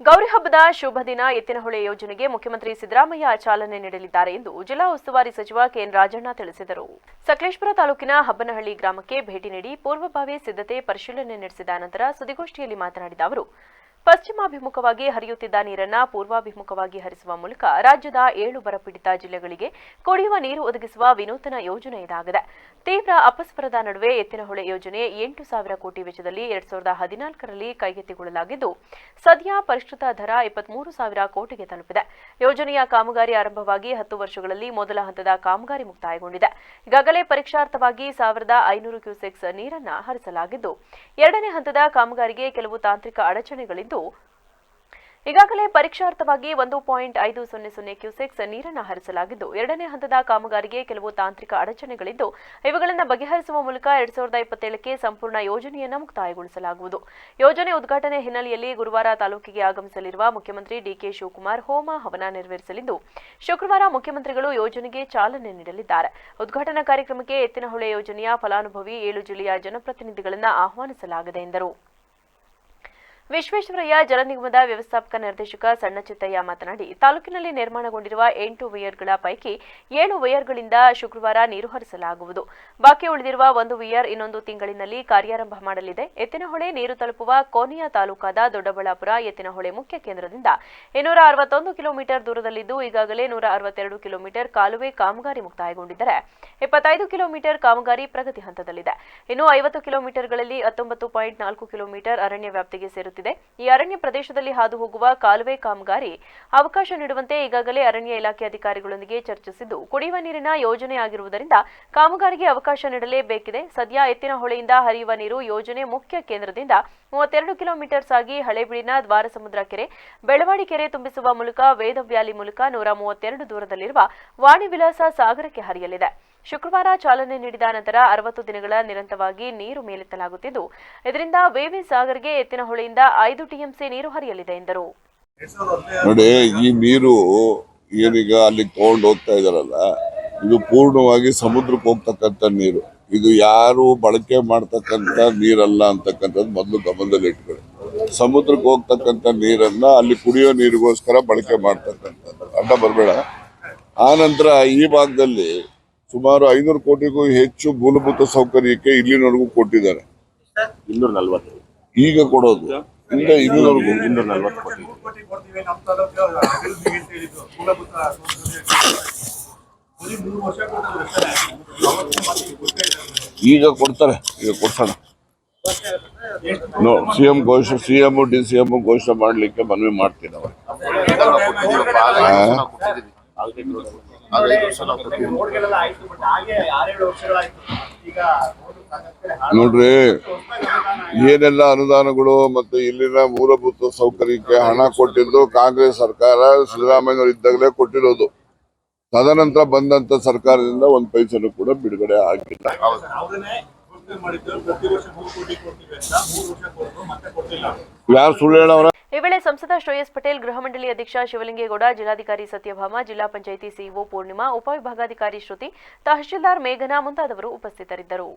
ಗೌರಿ ಹಬ್ಬದ ಶುಭ ದಿನ, ಎತ್ತಿನಹೊಳೆ ಯೋಜನೆಗೆ ಮುಖ್ಯಮಂತ್ರಿ ಸಿದ್ದರಾಮಯ್ಯ ಚಾಲನೆ ನೀಡಲಿದ್ದಾರೆ ಎಂದು ಜಿಲ್ಲಾ ಉಸ್ತುವಾರಿ ಸಚಿವ ಕೆಎನ್ ರಾಜಣ್ಣ ತಿಳಿಸಿದರು. ಸಕಲೇಶ್ವರ ತಾಲೂಕಿನ ಹಬ್ಬನಹಳ್ಳಿ ಗ್ರಾಮಕ್ಕೆ ಭೇಟಿ ನೀಡಿ ಪೂರ್ವಭಾವಿ ಸಿದ್ಧತೆ ಪರಿಶೀಲನೆ ನಡೆಸಿದ ನಂತರ ಸುದ್ದಿಗೋಷ್ಠಿಯಲ್ಲಿ ಮಾತನಾಡಿದ ಅವರು ಪಶ್ಚಿಮಾಭಿಮುಖವಾಗಿ ಹರಿಯುತ್ತಿದ್ದ ನೀರನ್ನ ಪೂರ್ವಾಭಿಮುಖವಾಗಿ ಹರಿಸುವ ಮೂಲಕ ರಾಜ್ಯದ ಏಳು ಬರಪೀಡಿತ ಜಿಲ್ಲೆಗಳಿಗೆ ಕುಡಿಯುವ ನೀರು ಒದಗಿಸುವ ವಿನೂತನ ಯೋಜನೆ ಇದಾಗಿದೆ. ತೀವ್ರ ಅಪಸ್ವರದ ನಡುವೆ ಎತ್ತಿನಹೊಳೆ ಯೋಜನೆ ಎಂಟು ಸಾವಿರ ಕೋಟಿ ವೆಚ್ಚದಲ್ಲಿ ಎರಡ್ ಸಾವಿರದ ಹದಿನಾಲ್ಕರಲ್ಲಿ ಕೈಗೆತ್ತಿಕೊಳ್ಳಲಾಗಿದ್ದು, ಸದ್ಯ ಪರಿಷ್ಕೃತ ದರ ಇಪ್ಪತ್ಮೂರು ಸಾವಿರ ಕೋಟಿಗೆ ತಲುಪಿದೆ. ಯೋಜನೆಯ ಕಾಮಗಾರಿ ಆರಂಭವಾಗಿ ಹತ್ತು ವರ್ಷಗಳಲ್ಲಿ ಮೊದಲ ಹಂತದ ಕಾಮಗಾರಿ ಮುಕ್ತಾಯಗೊಂಡಿದೆ. ಈಗಾಗಲೇ ಪರೀಕ್ಷಾರ್ಥವಾಗಿ ಸಾವಿರದ ಐನೂರು ಕ್ಯೂಸೆಕ್ಸ್ ನೀರನ್ನ ಹರಿಸಲಾಗಿದ್ದು, ಎರಡನೇ ಹಂತದ ಕಾಮಗಾರಿಗೆ ಕೆಲವು ತಾಂತ್ರಿಕ ಅಡಚಣೆಗಳಿದ್ದು ಈಗಾಗಲೇ ಪರೀಕ್ಷಾರ್ಥವಾಗಿ ಒಂದು ಪಾಯಿಂಟ್ ಐದು ಸೊನ್ನೆ ಸೊನ್ನೆ ಕ್ಯೂಸೆಕ್ಸ್ ನೀರನ್ನು ಹರಿಸಲಾಗಿದ್ದು, ಎರಡನೇ ಹಂತದ ಕಾಮಗಾರಿಗೆ ಕೆಲವು ತಾಂತ್ರಿಕ ಅಡಚಣೆಗಳಿದ್ದು, ಇವುಗಳನ್ನು ಬಗೆಹರಿಸುವ ಮೂಲಕ ಎರಡ್ ಸಾವಿರದ ಇಪ್ಪತ್ತೇಳಕ್ಕೆ ಸಂಪೂರ್ಣ ಯೋಜನೆಯನ್ನು ಮುಕ್ತಾಯಗೊಳಿಸಲಾಗುವುದು. ಯೋಜನೆ ಉದ್ಘಾಟನೆ ಹಿನ್ನೆಲೆಯಲ್ಲಿ ಗುರುವಾರ ತಾಲೂಕಿಗೆ ಆಗಮಿಸಲಿರುವ ಮುಖ್ಯಮಂತ್ರಿ ಡಿಕೆ ಶಿವಕುಮಾರ್ ಹೋಮ ಹವನ ನೆರವೇರಿಸಲಿದ್ದು, ಶುಕ್ರವಾರ ಮುಖ್ಯಮಂತ್ರಿಗಳು ಯೋಜನೆಗೆ ಚಾಲನೆ ನೀಡಲಿದ್ದಾರೆ. ಉದ್ಘಾಟನಾ ಕಾರ್ಯಕ್ರಮಕ್ಕೆ ಎತ್ತಿನಹೊಳೆ ಯೋಜನೆಯ ಫಲಾನುಭವಿ ಏಳು ಜಿಲ್ಲೆಯ ಜನಪ್ರತಿನಿಧಿಗಳನ್ನು ಆಹ್ವಾನಿಸಲಾಗಿದೆ ಎಂದರು. ವಿಶ್ವೇಶ್ವರಯ್ಯ ಜಲ ನಿಗಮದ ವ್ಯವಸ್ಥಾಪಕ ನಿರ್ದೇಶಕ ಸಣ್ಣ ಚಿತ್ತಯ್ಯ ಮಾತನಾಡಿ, ತಾಲೂಕಿನಲ್ಲಿ ನಿರ್ಮಾಣಗೊಂಡಿರುವ ಎಂಟು ವೈಯರ್ಗಳ ಪೈಕಿ ಏಳು ವೈಯರ್ಗಳಿಂದ ಶುಕ್ರವಾರ ನೀರು ಹರಿಸಲಾಗುವುದು. ಬಾಕಿ ಉಳಿದಿರುವ ಒಂದು ವಿಯರ್ ಇನ್ನೊಂದು ತಿಂಗಳಿನಲ್ಲಿ ಕಾರ್ಯಾರಂಭ ಮಾಡಲಿದೆ. ಎತ್ತಿನಹೊಳೆ ನೀರು ತಲುಪುವ ಕೋನಿಯ ತಾಲೂಕಾದ ದೊಡ್ಡಬಳ್ಳಾಪುರ ಎತ್ತಿನಹೊಳೆ ಮುಖ್ಯ ಕೇಂದ್ರದಿಂದ ಇನ್ನೂರ ಅರವತ್ತೊಂದು ಕಿಲೋಮೀಟರ್ ದೂರದಲ್ಲಿದ್ದು ಈಗಾಗಲೇ ನೂರ ಅರವತ್ತೆರಡು ಕಿಲೋಮೀಟರ್ ಕಾಲುವೆ ಕಾಮಗಾರಿ ಮುಕ್ತಾಯಗೊಂಡಿದ್ದರೆ. ಇಪ್ಪತ್ತೈದು ಕಿಲೋಮೀಟರ್ ಕಾಮಗಾರಿ ಪ್ರಗತಿ ಹಂತದಲ್ಲಿದೆ. ಇನ್ನು ಐವತ್ತು ಕಿಲೋಮೀಟರ್ಗಳಲ್ಲಿ ಹತ್ತೊಂಬತ್ತು ಪಾಯಿಂಟ್ ನಾಲ್ಕು ಕಿಲೋಮೀಟರ್ ಅರಣ್ಯ ವ್ಯಾಪ್ತಿಗೆ ಸೇರುತ್ತಿದೆ ಈ ಅರಣ್ಯ ಪ್ರದೇಶದಲ್ಲಿ ಹಾದು ಹೋಗುವ ಕಾಲುವೆ ಕಾಮಗಾರಿ ಅವಕಾಶ ನೀಡುವಂತೆ ಈಗಾಗಲೇ ಅರಣ್ಯ ಇಲಾಖೆ ಅಧಿಕಾರಿಗಳೊಂದಿಗೆ ಚರ್ಚಿಸಿದ್ದು, ಕುಡಿಯುವ ನೀರಿನ ಯೋಜನೆ ಆಗಿರುವುದರಿಂದ ಕಾಮಗಾರಿಗೆ ಅವಕಾಶ ನೀಡಲೇಬೇಕಿದೆ. ಸದ್ಯ ಎತ್ತಿನ ಹೊಳೆಯಿಂದ ಹರಿಯುವ ನೀರು ಯೋಜನೆ ಮುಖ್ಯ ಕೇಂದ್ರದಿಂದ ಮೂವತ್ತೆರಡು ಕಿಲೋಮೀಟರ್ ಸಾಗಿ ಹಳೆಬೀಡಿನ ದ್ವಾರಸಮುದ್ರ ಕೆರೆ ಬೆಳವಾಡಿ ಕೆರೆ ತುಂಬಿಸುವ ಮೂಲಕ ವೇದವ್ಯಾಲಿ ಮೂಲಕ ನೂರ ಮೂವತ್ತೆರಡು ದೂರದಲ್ಲಿರುವ ವಾಣಿ ವಿಲಾಸ ಸಾಗರಕ್ಕೆ ಹರಿಯಲಿದೆ. ಶುಕ್ರವಾರ ಚಾಲನೆ ನೀಡಿದ ನಂತರ ಅರವತ್ತು ದಿನಗಳ ನಿರಂತರವಾಗಿ ನೀರು ಮೇಲೆತ್ತಲಾಗುತ್ತಿದ್ದು, ಇದರಿಂದ ವೇವಿ ಸಾಗರ್ಗೆ ಎತ್ತಿನ ಹೊಳೆಯಿಂದ ಐದು ಟಿಎಂಸಿ ನೀರು ಹರಿಯಲಿದೆ ಎಂದರು. ನೋಡಿ, ಈ ನೀರು ಏನೀಗ ಅಲ್ಲಿ ತಗೊಂಡು ಹೋಗ್ತಾ ಇದಾರಲ್ಲ ಇದು ಪೂರ್ಣವಾಗಿ ಸಮುದ್ರಕ್ಕೆ ಹೋಗ್ತಕ್ಕಂಥ ನೀರು. ಇದು ಯಾರು ಬಳಕೆ ಮಾಡ್ತಕ್ಕಂಥ ನೀರಲ್ಲ ಅಂತಕ್ಕಂಥದ್ದು ಮೊದಲು ಗಮನದಲ್ಲಿ ಇಟ್ಕೊಳ್ಳಿ. ಸಮುದ್ರಕ್ಕೆ ಹೋಗ್ತಕ್ಕಂಥ ನೀರನ್ನ ಅಲ್ಲಿ ಕುಡಿಯೋ ನೀರಿಗೋಸ್ಕರ ಬಳಕೆ ಮಾಡ್ತಕ್ಕಂಥದ್ದು. ಅಡ್ಡ ಬರಬೇಡ. ಆ ನಂತರ ಈ ಭಾಗದಲ್ಲಿ ಸುಮಾರು ಐನೂರು ಕೋಟಿಗೂ ಹೆಚ್ಚು ಮೂಲಭೂತ ಸೌಕರ್ಯಕ್ಕೆ ಇಲ್ಲಿನವರೆಗೂ ಕೊಟ್ಟಿದ್ದಾರೆ. ಇನ್ನೂರ ನಲ್ವತ್ತು. ಈಗ ಕೊಡೋದು. ಇಲ್ಲ ಇನ್ನೂರವರೆಗೂ. ಇನ್ನೂರ ನಲ್ವತ್ತು ಕೋಟಿ. ಈಗ ಕೊಡ್ತಾರೆ. ಈಗ ಕೊಡ್ಸೋಣ. ನೋ ಸಿ ಎಂ ಘೋಷ C M D C M ಘೋಷಣೆ ಮಾಡ್ಲಿಕ್ಕೆ ಮನವಿ ಮಾಡ್ತೀನಿ ಅವಾಗ ನೋಡ್ರಿ. ಏನೆಲ್ಲ ಅನುದಾನಗಳು ಮತ್ತೆ ಇಲ್ಲಿನ ಮೂಲಭೂತ ಸೌಕರ್ಯಕ್ಕೆ ಹಣ ಕೊಟ್ಟಿದ್ದು ಕಾಂಗ್ರೆಸ್ ಸರ್ಕಾರ ಸಿದ್ದರಾಮಯ್ಯವರು ಇದ್ದಾಗಲೇ ಕೊಟ್ಟಿರೋದು. ತದನಂತರ ಬಂದಂತ ಸರ್ಕಾರದಿಂದ ಒಂದ್ ಪೈಸೆನು ಕೂಡ ಬಿಡುಗಡೆ ಆಗಿಲ್ಲ. ಅವ್ರನ್ನೇ ಘೋಷಣೆ ಪ್ರತಿ ವರ್ಷ ಮೂರು ಕೋಟಿ ಅಂತ ಮೂರು ವರ್ಷ ಕೊಟ್ಟರು ಮತ್ತೆ ಕೊಟ್ಟಿಲ್ಲ ಯಾರು ಸುಳ್ಳು ಹೇಳವ್ರ? ಈ ವೇಳೆ ಸಂಸದ ಶ್ರೇಯಸ್ ಪಟೇಲ್ ಗೃಹ ಮಂಡಳಿ ಅಧ್ಯಕ್ಷ ಶಿವಲಿಂಗೇಗೌಡ, ಜಿಲ್ಲಾಧಿಕಾರಿ ಸತ್ಯಭಾಮ, ಜಿಲ್ಲಾ ಪಂಚಾಯಿತಿ ಸಿಇಒ ಪೂರ್ಣಿಮಾ, ಉಪವಿಭಾಗಾಧಿಕಾರಿ ಶ್ರುತಿ, ತಹಶೀಲ್ದಾರ್ ಮೇಘನಾ ಮುಂತಾದವರು ಉಪಸ್ಥಿತರಿದ್ದರು.